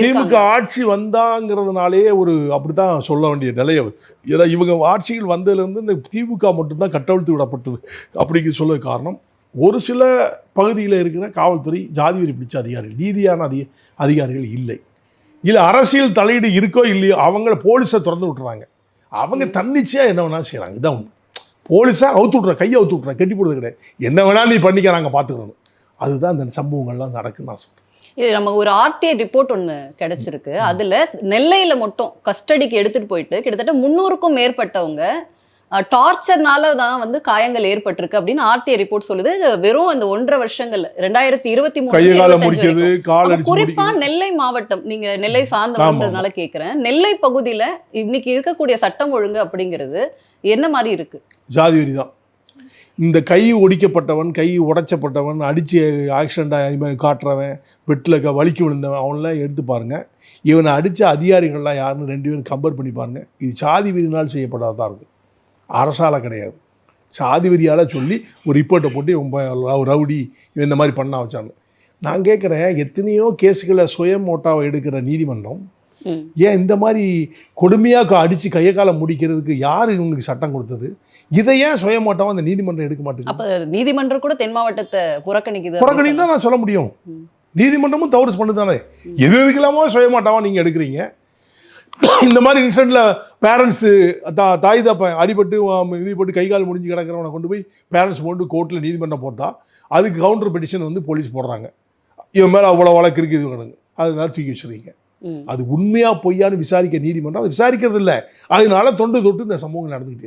திமுக ஆட்சி வந்தாங்கிறதுனாலே ஒரு அப்படித்தான் சொல்ல வேண்டிய நிலை அவர் ஏன்னா இவங்க ஆட்சிகள் வந்ததுலேருந்து இந்த திமுக மட்டும்தான் கட்டவிழ்த்து விடப்பட்டது அப்படிங்கிற சொல்ல காரணம். ஒரு சில பகுதியில் இருக்கிற காவல்துறை ஜாதி வெறி பிடிச்ச அதிகாரிகள் நீதியான அதிக அதிகாரிகள் இல்லை. இல்லை அரசியல் தலையீடு இருக்கோ இல்லையோ அவங்கள போலீஸை திறந்து விட்டுறாங்க. அவங்க தன்னிச்சையாக என்ன வேணாலும் செய்கிறாங்க இதான் உண்மை. போலீஸாக அவுத்து விட்ற கையை அவுத்து விட்ற கட்டி போடுறது கிடையாது. என்ன வேணாலும் நீ பண்ணிக்க நாங்கள் பார்த்துக்கிறோம் அதுதான் அந்த சம்பவங்கள்லாம் நடக்குன்னு நான் சொல்கிறேன் இது நமக்கு ஒரு ஆர்டிஐ ரிப்போர்ட் ஒன்று கிடைச்சிருக்கு. அதுல நெல்லையில மட்டும் கஸ்டடிக்கு எடுத்துட்டு போயிட்டு கிட்டத்தட்ட முந்நூறுக்கும் மேற்பட்டவங்க டார்ச்சர்னால தான் வந்து காயங்கள் ஏற்பட்டிருக்கு அப்படின்னு ஆர்டிஐ ரிப்போர்ட் சொல்லுது. வெறும் அந்த ஒன்றரை வருஷங்கள் ரெண்டாயிரத்தி இருபத்தி மூணு குறிப்பா நெல்லை மாவட்டம் நீங்க நெல்லை சார்ந்தவன்றதுனால கேக்குறேன். நெல்லை பகுதியில இன்னைக்கு இருக்கக்கூடிய சட்டம் ஒழுங்கு அப்படிங்கிறது என்ன மாதிரி இருக்கு? ஜாதி தான் இந்த கை ஒடிக்கப்பட்டவன் கை உடைச்சப்பட்டவன் அடித்து ஆக்சிடெண்ட் காட்டுறவன் பெட்டில் க வலிக்கு விழுந்தவன் அவன்லாம் எடுத்து பாருங்க. இவனை அடித்த அதிகாரிகள்லாம் யாருன்னு ரெண்டு பேரும் கம்பேர் பண்ணி பாருங்க. இது சாதி வெறினால் செய்யப்படாததாக இருக்கும். அரசால கிடையாது. சாதி வெறியால் சொல்லி ஒரு ரிப்போர்ட்டை போட்டு இவன் ரவுடி இவன் இந்த மாதிரி பண்ண வச்சாங்க நான் கேட்குறேன் எத்தனையோ கேஸுகளை சுயமோட்டாவை எடுக்கிற நீதிமன்றம். ஏன் இந்த மாதிரி கொடுமையாக அடித்து கையை காலை முடிக்கிறதுக்கு யார் இவங்களுக்கு சட்டம் கொடுத்தது? இதை ஏன் சுயமோட்டாவை அந்த நீதிமன்றம் எடுக்க மாட்டேங்குது? அப்ப நீதிமன்றம் கூட தென் மாவட்டத்தை புறக்கணிக்குது புறக்கணி அப்படின்னு தான் நான் சொல்ல முடியும். நீதிமன்றமும் தவறு பண்ணுது தானே. எது எதுக்கெல்லாமோ சுயமாட்டாவா நீங்கள் எடுக்கிறீங்க. இந்த மாதிரி இன்சிடென்ட்ல பேரண்ட்ஸு தா தாய் தப்பன் அடிபட்டு ஆம், இது போட்டு கை கால் முடிஞ்சு கிடக்கிறவனை கொண்டு போய் பேரண்ட்ஸ் கொண்டு கோர்ட்டில் நீதிமன்றம் போட்டா அதுக்கு கவுண்டர் பெட்டிஷன் வந்து போலீஸ் போடுறாங்க. இவன் மேலே அவ்வளோ வழக்கு இருக்குது இது கிடங்கு அதனால தூக்கி வச்சுருவீங்க ம். அது உண்மையா பொய்யான்னு விசாரிக்க நீதிமன்றம் அதை விசாரிக்கிறது இல்லை. அதனால தொண்டு தொட்டு இந்த சம்பவங்கள் நடந்துக்கிட்டே